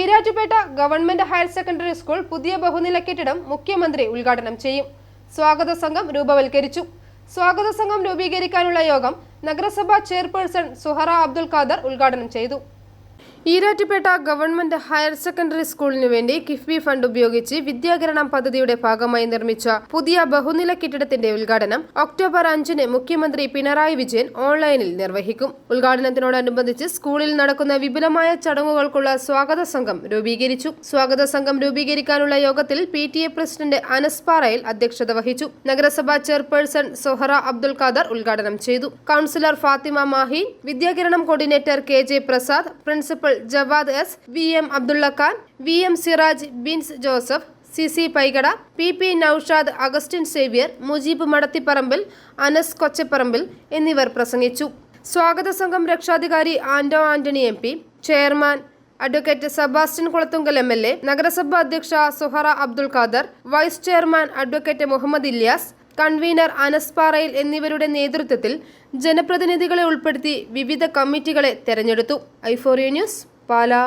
Erattupetta government higher secondary school പുതിയ ബഹുനില കെട്ടിടം മുഖ്യമന്ത്രി ഉദ്ഘാടനം ചെയ്യും. സ്വാഗത സംഘം രൂപവൽക്കരിച്ചു. സ്വാഗത സംഘം രൂപീകരിക്കാനുള്ള യോഗം നഗരസഭാ ചെയർപേഴ്സൺ സുഹറ അബ്ദുൽ ഖാദർ ഉദ്ഘാടനം ചെയ്തു. ഈരാറ്റുപേട്ട ഗവൺമെന്റ് ഹയർ സെക്കൻഡറി സ്കൂളിനു വേണ്ടി കിഫ്ബി ഫണ്ട് ഉപയോഗിച്ച് വിദ്യാകരണം പദ്ധതിയുടെ ഭാഗമായി നിർമ്മിച്ച പുതിയ ബഹുനില കെട്ടിടത്തിന്റെ ഉദ്ഘാടനം ഒക്ടോബർ അഞ്ചിന് മുഖ്യമന്ത്രി പിണറായി വിജയൻ ഓൺലൈനിൽ നിർവഹിക്കും. ഉദ്ഘാടനത്തിനോടനുബന്ധിച്ച് സ്കൂളിൽ നടക്കുന്ന വിപുലമായ ചടങ്ങുകൾക്കുള്ള സ്വാഗത സംഘം രൂപീകരിച്ചു. സ്വാഗത സംഘം രൂപീകരിക്കാനുള്ള യോഗത്തിൽ P T A president Anas Parayil അധ്യക്ഷത വഹിച്ചു. നഗരസഭാ ചെയർപേഴ്സൺ സൊഹറ അബ്ദുൽ ഖാദർ ഉദ്ഘാടനം ചെയ്തു. Councillor Fathima Mahi Vidyakiranam coordinator K J Prasad principal Jawad S V M Abdulla Khan V M Siraj Bins Joseph C C Paikada P P Noushad Augustine Xavier Mujeeb Madathipparambil Anas Kochapparambil എന്നിവർ പ്രസംഗിച്ചു. സ്വാഗത സംഘം രക്ഷാധികാരി Anto Antony M P chairman advocate Sebastian Kulathunkal M L A നഗരസഭാ അധ്യക്ഷ Suhara Abdul Khader vice chairman advocate Muhammad Ilyas convener Anas Parayil എന്നിവരുടെ നേതൃത്വത്തിൽ ജനപ്രതിനിധികളെ ഉൾപ്പെടുത്തി വിവിധ കമ്മിറ്റികളെ തെരഞ്ഞെടുത്തു. ഐഫോറിയ ന്യൂസ് പാലാ.